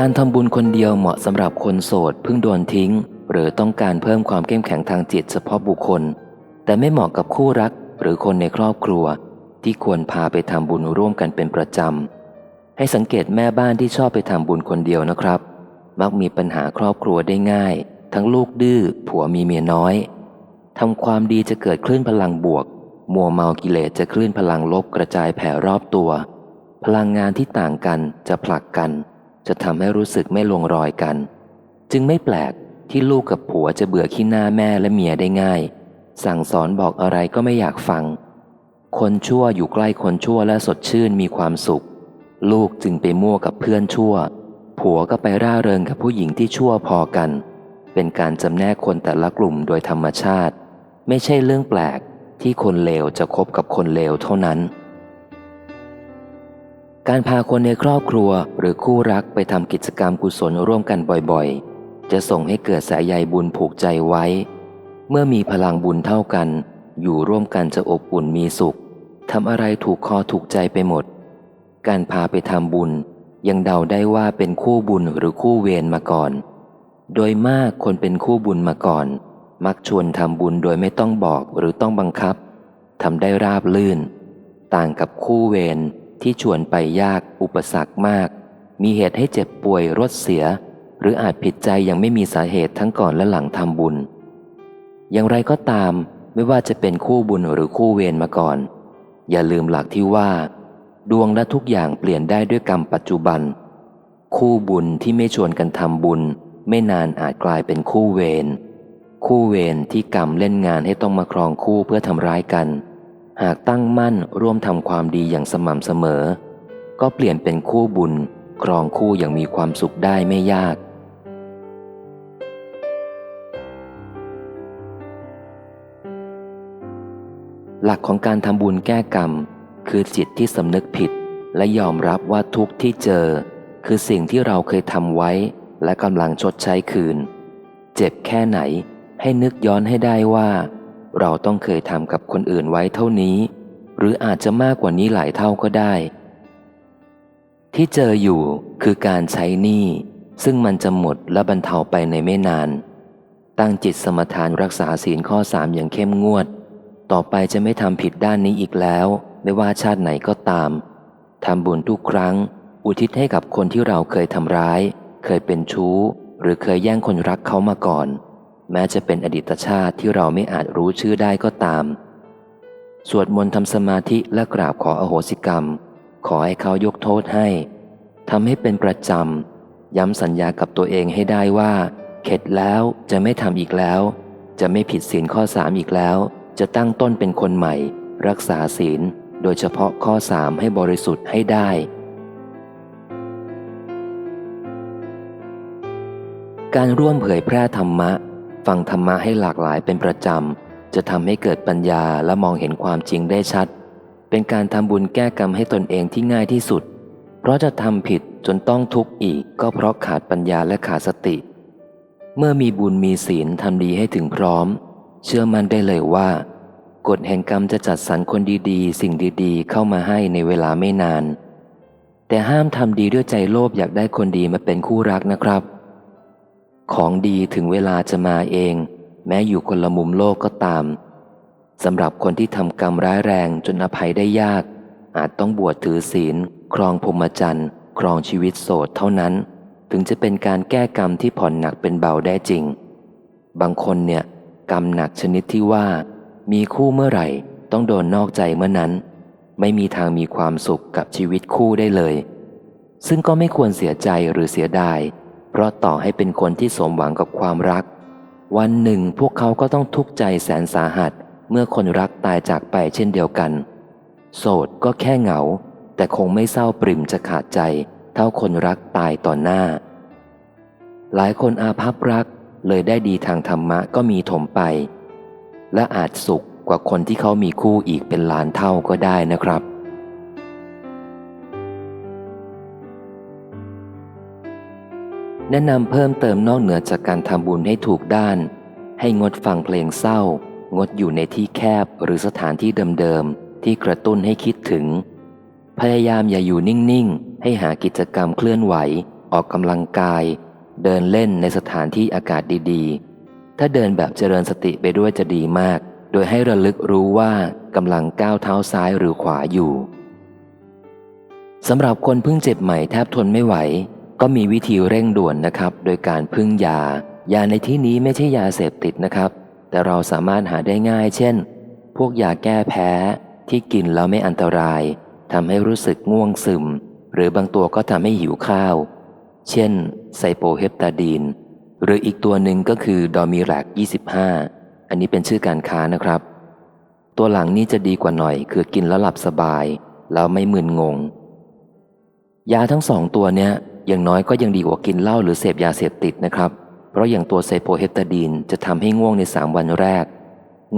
การทำบุญคนเดียวเหมาะสำหรับคนโสดเพิ่งโดนทิ้ง หรือต้องการเพิ่มความเข้มแข็งทางจิตเฉพาะบุคคล แต่ไม่เหมาะกับคู่รักหรือคนในครอบครัว ที่ควรพาไปทำบุญร่วมกันเป็นประจำ ให้สังเกตแม่บ้านที่ชอบไปทำบุญคนเดียวนะครับ มักมีปัญหาครอบครัวได้ง่าย ทั้งลูกดื้อผัวมีเมียน้อยทำความดีจะเกิดคลื่นพลังบวก มัวเมากิเลสจะคลื่นพลังลบกระจายแผ่รอบตัว พลังงานที่ต่างกันจะผลักกัน จะทำให้รู้สึกไม่ลงรอยกัน จึงไม่แปลกที่ลูกกับผัวจะเบื่อขี้หน้าแม่และเมียได้ง่าย สั่งสอนบอกอะไรก็ไม่อยากฟัง คนชั่วอยู่ใกล้คนชั่วและสดชื่นมีความสุข ลูกจึงไปมั่วกับเพื่อนชั่ว ผัวก็ไปร่าเริงกับผู้หญิงที่ชั่วพอกัน เป็นการจำแนกคนแต่ละกลุ่มโดยธรรมชาติ ไม่ใช่เรื่องแปลกที่คนเลวจะคบกับคนเลวเท่านั้น การพาคนในครอบครัวหรือคู่รักไปทำกิจกรรมกุศลร่วมกันบ่อยๆ จะส่งให้เกิดสายใยบุญผูกใจไว้ เมื่อมีพลังบุญเท่ากัน อยู่ร่วมกันจะอบอุ่นมีสุขทำอะไรถูกคอถูกใจไปหมด การพาไปทำบุญ ยังเดาได้ว่าเป็นคู่บุญหรือคู่เวรมาก่อน โดยมากคนเป็นคู่บุญมาก่อน มักชวนทำบุญโดยไม่ต้องบอกหรือต้องบังคับทำได้ราบลื่น ต่างกับคู่เวร ที่ชวนไปยากอุปสรรคมาก มีเหตุให้เจ็บป่วยรถเสีย หรืออาจผิดใจยังไม่มีสาเหตุทั้งก่อนและหลังทำบุญ อย่างไรก็ตามไม่ว่าจะเป็นคู่บุญหรือคู่เวรมาก่อน อย่าลืมหลักที่ว่า ดวงและทุกอย่างเปลี่ยนได้ด้วยกรรมปัจจุบัน คู่บุญที่ไม่ชวนกันทำบุญ ไม่นานอาจกลายเป็นคู่เวรคู่เวรที่กรรมเล่นงานให้ต้องมาครองคู่เพื่อทำร้ายกัน หากตั้งมั่นร่วมทำความดีอย่างสม่ำเสมอ ก็เปลี่ยนเป็นคู่บุญ ครองคู่อย่างมีความสุขได้ไม่ยาก หลักของการทำบุญแก้กรรม คือจิตที่สำนึกผิด และยอมรับว่าทุกที่เจอ คือสิ่งที่เราเคยทำไว้ และกำลังชดใช้คืน เจ็บแค่ไหนให้นึกย้อนให้ได้ว่า เราต้องเคยทำกับคนอื่นไว้เท่านี้ หรืออาจจะมากกว่านี้หลายเท่าก็ได้ ที่เจออยู่คือการใช้หนี้ซึ่งมันจะหมดและบรรเทาไปในไม่นาน ตั้งจิตสมทานรักษาศีลข้อสามอย่างเข้มงวด ต่อไปจะไม่ทำผิดด้านนี้อีกแล้ว ไม่ว่าชาติไหนก็ตามทำบุญทุกครั้ง อุทิศให้กับคนที่เราเคยทำร้าย เคยเป็นชู้ หรือเคยแย่งคนรักเขามาก่อน แม้จะเป็นอดีตชาติที่เราไม่อาจรู้ชื่อได้ก็ตาม สวดมนต์ทำสมาธิและกราบขออโหสิกรรม ขอให้เขายกโทษให้ทำให้เป็นประจำ ย้ำสัญญากับตัวเองให้ได้ว่า เข็ดแล้วจะไม่ทำอีกแล้ว จะไม่ผิดศีลข้อสามอีกแล้ว จะตั้งต้นเป็นคนใหม่ รักษาศีล โดยเฉพาะข้อสามให้บริสุทธิ์ให้ได้ การร่วมเผยแพร่ธรรมะ ฟังธรรมะให้หลากหลายเป็นประจำ จะทำให้เกิดปัญญาและมองเห็นความจริงได้ชัด เป็นการทำบุญแก้กรรมให้ตนเองที่ง่ายที่สุด เพราะจะทำผิดจนต้องทุกข์อีก ก็เพราะขาดปัญญาและขาดสติ เมื่อมีบุญมีศีลทำดีให้ถึงพร้อม เชื่อมั่นได้เลยว่ากฎแห่งกรรมจะจัดสรรคนดีๆ สิ่งดีๆ เข้ามาให้ในเวลาไม่นาน แต่ห้ามทำดีด้วยใจโลภอยากได้คนดีมาเป็นคู่รักนะครับ ของดีถึงเวลาจะมาเอง แม้อยู่คนละมุมโลกก็ตามสำหรับคนที่ทำกรรมร้ายแรงจนอภัยได้ยาก อาจต้องบวชถือศีล ครองพรหมจรรย์ครองชีวิตโสดเท่านั้น ถึงจะเป็นการแก้กรรมที่ผ่อนหนักเป็นเบาได้จริง บางคนเนี่ย กรรมหนักชนิดที่ว่า มีคู่เมื่อไหร่ ต้องโดนนอกใจเมื่อนั้น ไม่มีทางมีความสุขกับชีวิตคู่ได้เลย ซึ่งก็ไม่ควรเสียใจหรือเสียดาย เพราะต่อให้เป็นคนที่สมหวังกับความรัก วันหนึ่งพวกเขาก็ต้องทุกข์ใจแสนสาหัสเมื่อคนรักตายจากไปเช่นเดียวกัน โสดก็แค่เหงา แต่คงไม่เศร้าปริ่มจะขาดใจ เท่าคนรักตายต่อหน้า หลายคนอาภัพรักเลยได้ดีทางธรรมะก็มีถมไป และอาจสุขกว่าคนที่เขามีคู่อีกเป็นล้านเท่าก็ได้นะครับ นะนำเพิ่มเติมนอกเหนือจากการทำบุญให้ถูกด้าน ให้งดฟังเพลงเศร้า งดอยู่ในที่แคบหรือสถานที่เดิมๆ ที่กระตุ้นให้คิดถึง พยายามอย่าอยู่นิ่งๆ ให้หากิจกรรมเคลื่อนไหว ออกกำลังกาย เดินเล่นในสถานที่อากาศดีๆ ถ้าเดินแบบเจริญสติไปด้วยจะดีมาก โดยให้ระลึกรู้ว่ากำลังก้าวเท้าซ้ายหรือขวาอยู่สำหรับคนเพิ่งเจ็บใหม่แทบทนไม่ไหว ก็มีวิธีเร่งด่วนนะครับ โดยการพึ่งยา ยาในที่นี้ไม่ใช่ยาเสพติดนะครับ แต่เราสามารถหาได้ง่าย เช่น พวกยาแก้แพ้ที่กินแล้วไม่อันตรายทำให้รู้สึกง่วงซึม หรือบางตัวก็ทำให้หิวข้าว เช่น ไซโปเฮปตาดีน หรืออีกตัวหนึ่งก็คือดอมิแรก25 อันนี้เป็นชื่อการค้านะครับ ตัวหลังนี้จะดีกว่าหน่อยคือกินแล้วหลับสบาย แล้วไม่มึนงง ยาทั้งสองตัวเนี้ย อย่างน้อยก็ยังดีกว่ากินเหล้าหรือเสพยาเสพติดนะครับ เพราะอย่างตัวไซโปเฮปตาดีนจะทำให้ง่วงในสามวันแรก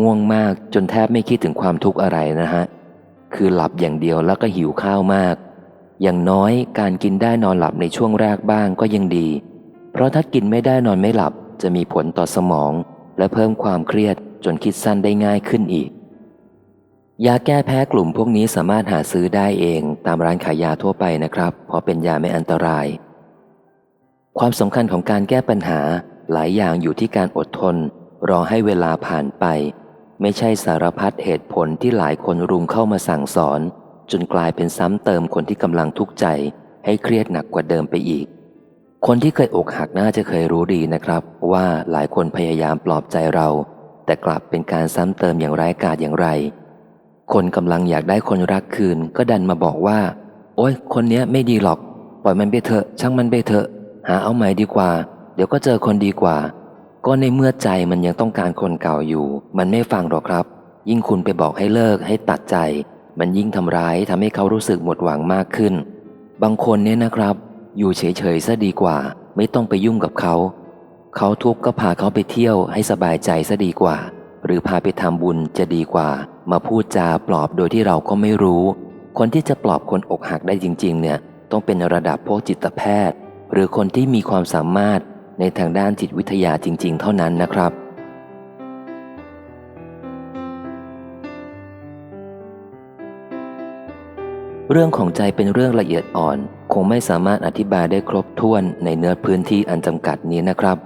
ง่วงมากจนแทบไม่คิดถึงความทุกข์อะไรนะฮะ คือหลับอย่างเดียวแล้วก็หิวข้าวมาก อย่างน้อยการกินได้นอนหลับในช่วงแรกบ้างก็ยังดี เพราะถ้ากินไม่ได้นอนไม่หลับจะมีผลต่อสมอง และเพิ่มความเครียดจนคิดสั้นได้ง่ายขึ้นอีก ยาแก้แพ้กลุ่มพวกนี้สามารถหาซื้อได้เองตามร้านขายยาทั่วไปนะครับ เพราะเป็นยาไม่อันตราย ความสำคัญของการแก้ปัญหาหลายอย่างอยู่ที่การอดทน รอให้เวลาผ่านไป ไม่ใช่สารพัดเหตุผลที่หลายคนรุมเข้ามาสั่งสอน จนกลายเป็นซ้ำเติมคนที่กำลังทุกข์ใจ ให้เครียดหนักกว่าเดิมไปอีก คนที่เคยอกหักน่าจะเคยรู้ดีนะครับ ว่าหลายคนพยายามปลอบใจเรา แต่กลับเป็นการซ้ำเติมอย่างไร้กาจอย่างไร คนกำลังอยากได้คนรักคืนก็ดันมาบอกว่า โอ๊ย คนเนี้ยไม่ดีหรอก ปล่อยมันไปเถอะ ช่างมันไปเถอะ หาเอาใหม่ดีกว่า เดี๋ยวก็เจอคนดีกว่า ก็ในเมื่อใจมันยังต้องการคนเก่าอยู่ มันไม่ฟังหรอกครับ ยิ่งคุณไปบอกให้เลิกให้ตัดใจ มันยิ่งทำร้ายทำให้เขารู้สึกหมดหวังมากขึ้น บางคนเนี่ยนะครับ อยู่เฉยๆซะดีกว่า ไม่ต้องไปยุ่งกับเขา เขาทุกข์ก็พาเขาไปเที่ยวให้สบายใจซะดีกว่า หรือพาไปทำบุญจะดีกว่า มาพูดจาปลอบโดยที่เราก็ไม่รู้ คนที่จะปลอบคนอกหักได้จริง ๆ เนี่ยต้องเป็นระดับพวกจิตแพทย์ หรือคนที่มีความสามารถในทางด้านจิตวิทยาจริง ๆ เท่านั้นนะครับ เรื่องของใจเป็นเรื่องละเอียดอ่อน คงไม่สามารถอธิบายได้ครบถ้วนในเนื้อพื้นที่อันจำกัดนี้นะครับ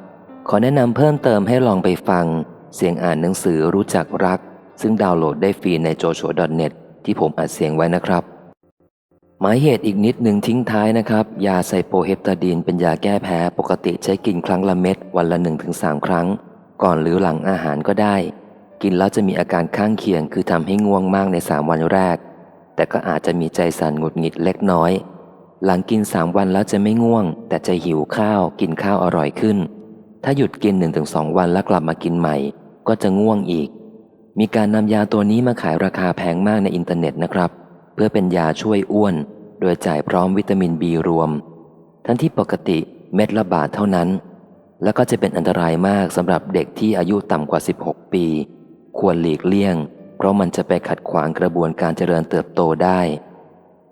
ขอแนะนำเพิ่มเติมให้ลองไปฟัง เสียงอ่านหนังสือรู้จักรัก ซึ่งดาวน์โหลดได้ฟรีใน joshua.net ที่ผมอัดเสียงไว้นะครับ หมายเหตุอีกนิดหนึ่งทิ้งท้ายนะครับ ยาไซโปเฮปตาดีนเป็นยาแก้แพ้ปกติใช้กินครั้งละเม็ดวันละ 1-3 ครั้ง ก่อนหรือหลังอาหารก็ได้ กินแล้วจะมีอาการข้างเคียง คือทำให้ง่วงมากใน 3 วันแรก แต่ก็อาจจะมีใจสั่นหงุดหงิดเล็กน้อย หลังกิน 3 วันแล้วจะไม่ง่วง แต่จะหิวข้าว กินข้าวอร่อยขึ้น ถ้าหยุดกิน 1-2 วันแล้วกลับมากินใหม่ ก็จะง่วงอีก มีการนำยาตัวนี้มาขายราคาแพงมากในอินเทอร์เน็ตนะครับ เพื่อเป็นยาช่วยอ้วน โดยจ่ายพร้อมวิตามินบีรวม ทั้งที่ปกติเม็ดละบาทเท่านั้น แล้วก็จะเป็นอันตรายมากสำหรับเด็กที่อายุต่ำกว่า 16 ปี ควรหลีกเลี่ยง เพราะมันจะไปขัดขวางกระบวนการเจริญเติบโตได้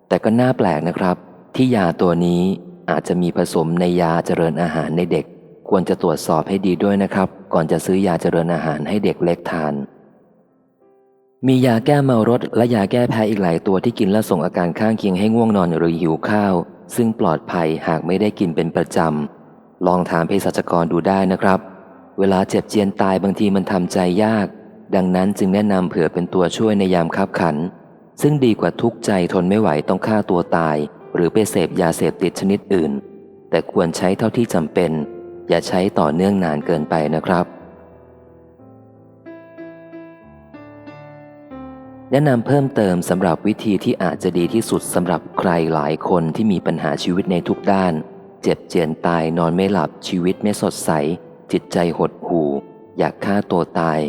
แต่ก็น่าแปลกนะครับ ที่ยาตัวนี้อาจจะมีผสมในยาเจริญอาหารในเด็ก ควรจะตรวจสอบให้ดีด้วยนะครับ ก่อนจะซื้อยาเจริญอาหารให้เด็กเล็กทาน มียาแก้เมารถและยาแก้แพ้อีกหลายตัวที่กินแล้วส่งอาการข้างเคียงให้ง่วงนอนหรือหิวข้าว ซึ่งปลอดภัยหากไม่ได้กินเป็นประจำ ลองถามเภสัชกรดูได้นะครับ เวลาเจ็บเจียนตายบางทีมันทำใจยาก ดังนั้นจึงแนะนำเผื่อเป็นตัวช่วยในยามคับขัน ซึ่งดีกว่าทุกใจทนไม่ไหวต้องฆ่าตัวตาย หรือไปเสพยาเสพติดชนิดอื่น แต่ควรใช้เท่าที่จำเป็น อย่าใช้ต่อเนื่องนานเกินไปนะครับ แนะนำเพิ่มเติมสำหรับวิธีที่อาจจะดีที่สุดสำหรับใครหลายคนที่มีปัญหาชีวิตในทุกด้าน เจ็บเจียนตายนอนไม่หลับชีวิตไม่สดใส จิตใจหดหู่ อยากฆ่าตัวตาย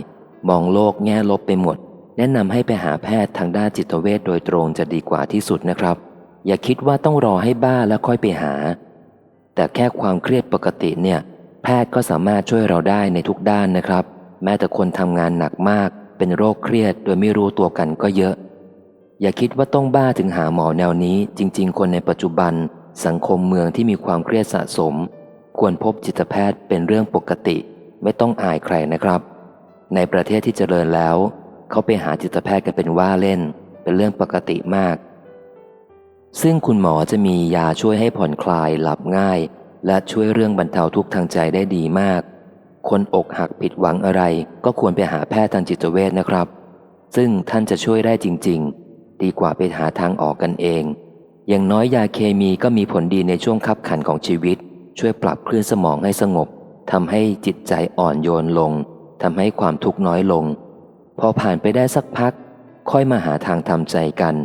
มองโลกแง่ลบไปหมด แนะนำให้ไปหาแพทย์ทางด้านจิตเวชโดยตรงจะดีกว่าที่สุดนะครับ อย่าคิดว่าต้องรอให้บ้าแล้วค่อยไปหา แต่แค่ความเครียดปกติเนี่ย แพทย์ก็สามารถช่วยเราได้ในทุกด้านนะครับ แม้แต่คนทำงานหนักมาก เป็นโรคเครียดโดยไม่รู้ตัวกันก็เยอะ อย่าคิดว่าต้องบ้าถึงหาหมอแนวนี้ จริง ๆ คนในปัจจุบัน สังคมเมืองที่มีความเครียดสะสม ควรพบจิตแพทย์เป็นเรื่องปกติ ไม่ต้องอายใครนะครับ ในประเทศที่เจริญแล้ว เขาไปหาจิตแพทย์กันเป็นว่าเล่น เป็นเรื่องปกติมาก ซึ่งคุณหมอจะมียาช่วยให้ผ่อนคลายหลับง่าย และช่วยเรื่องบรรเทาทุกข์ทางใจได้ดีมาก คนอกหักผิดหวังอะไร ก็ควรไปหาแพทย์ทางจิตเวชนะครับ ซึ่งท่านจะช่วยได้จริง ๆ ดีกว่าไปหาทางออกกันเอง อย่างน้อยยาเคมีก็มีผลดีในช่วงคับขันของชีวิต ช่วยปรับคลื่นสมองให้สงบทำให้จิตใจอ่อนโยนลงทำให้ความทุกข์น้อยลง พอผ่านไปได้สักพัก ค่อยมาหาทางทำใจกัน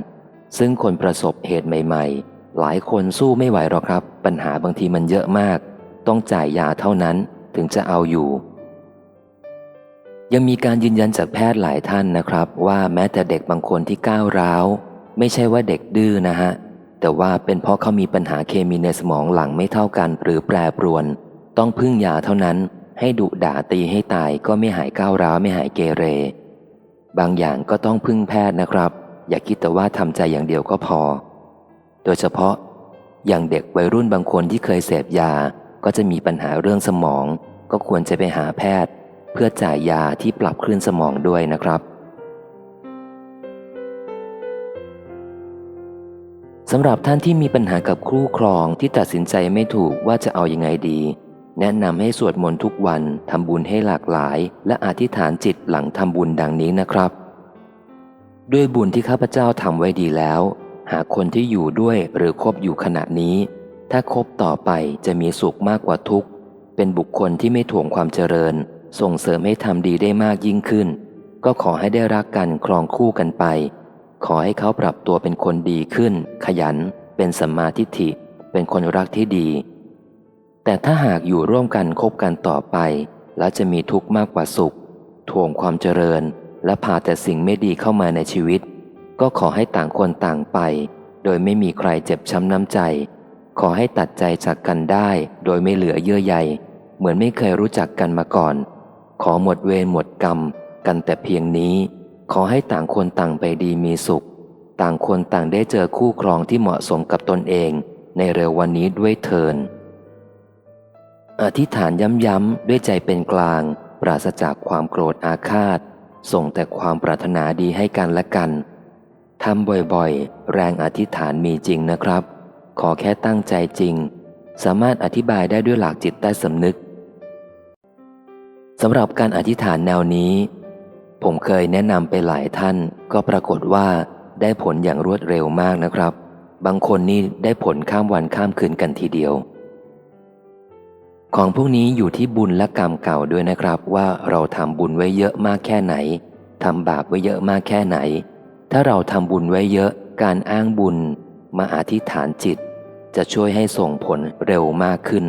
ซึ่งคนประสบเหตุใหม่ ๆ หลายคนสู้ไม่ไหวหรอกครับ ปัญหาบางทีมันเยอะมาก ต้องจ่ายยาเท่านั้น ถึงจะเอาอยู่ ยังมีการยืนยันจากแพทย์หลายท่านนะครับ ว่าแม้แต่เด็กบางคนที่ก้าวร้าว ไม่ใช่ว่าเด็กดื้อนะฮะ แต่ว่าเป็นเพราะเขามีปัญหาเคมีในสมองหลังไม่เท่ากันหรือแปรปรวน ต้องพึ่งยาเท่านั้นให้ดุด่าตีให้ตายก็ไม่หายก้าวร้าวไม่หายเกเร บางอย่างก็ต้องพึ่งแพทย์นะครับ อย่าคิดแต่ว่าทำใจอย่างเดียวก็พอ โดยเฉพาะอย่างเด็กวัยรุ่นบางคนที่เคยเสพยา ก็จะมีปัญหาเรื่องสมอง ก็ควรจะไปหาแพทย์ เพื่อจ่ายยาที่ปรับคลื่นสมองด้วยนะครับสำหรับท่านที่มีปัญหากับคู่ครองที่ตัดสินใจไม่ถูกว่าจะเอาอยัางไงดี แนะนำให้สวดมนต์ทุกวันทำบุญให้หลากหลาย และอธิษฐานจิตหลังทำบุญดังนี้นะครับ ด้วยบุญที่ข้าพเจ้าทำไว้ดีแล้ว หากคนที่อยู่ด้วยหรือคบอยู่ขณะนี้ ถ้าคบต่อไปจะมีสุขมากกว่าทุกข์ เป็นบุคคลที่ไม่ถ่วงความเจริญ ส่งเสริมให้ทำดีได้มากยิ่งขึ้น ก็ขอให้ได้รักกันครองคู่กันไป ขอให้เขาปรับตัวเป็นคนดีขึ้น ขยัน เป็นสัมมาทิฏฐิ เป็นคนรักที่ดี แต่ถ้าหากอยู่ร่วมกันคบกันต่อไป แล้วจะมีทุกข์มากกว่าสุขถ่วงความเจริญ และพาแต่สิ่งไม่ดีเข้ามาในชีวิต ก็ขอให้ต่างคนต่างไป โดยไม่มีใครเจ็บช้ำน้ำใจ ขอให้ตัดใจจากกันได้ โดยไม่เหลือเยื่อใย เหมือนไม่เคยรู้จักกันมาก่อน ขอหมดเวรหมดกรรม กันแต่เพียงนี้ ขอให้ต่างคนต่างไปดีมีสุข ต่างคนต่างได้เจอคู่ครองที่เหมาะสมกับตนเอง ในเร็ววันนี้ด้วยเทินอธิษฐานย้ำๆด้วยใจเป็นกลาง ปราศจากความโกรธอาฆาต ส่งแต่ความปรารถนาดีให้กันและกันทำบ่อยๆ แรงอธิษฐานมีจริงนะครับ ขอแค่ตั้งใจจริง สามารถอธิบายได้ด้วยหลักจิตใต้สำนึก สำหรับการอธิษฐานแนวนี้ ผมเคยแนะนำไปหลายท่านก็ปรากฏว่าได้ผลอย่างรวดเร็วมากนะครับ บางคนนี่ได้ผลข้ามวันข้ามคืนกันทีเดียว ของพวกนี้อยู่ที่บุญและกรรมเก่าด้วยนะครับว่าเราทำบุญไว้เยอะมากแค่ไหนทำบาปไว้เยอะมากแค่ไหน ถ้าเราทำบุญไว้เยอะการอ้างบุญมาอธิษฐานจิต จะช่วยให้ส่งผลเร็วมากขึ้น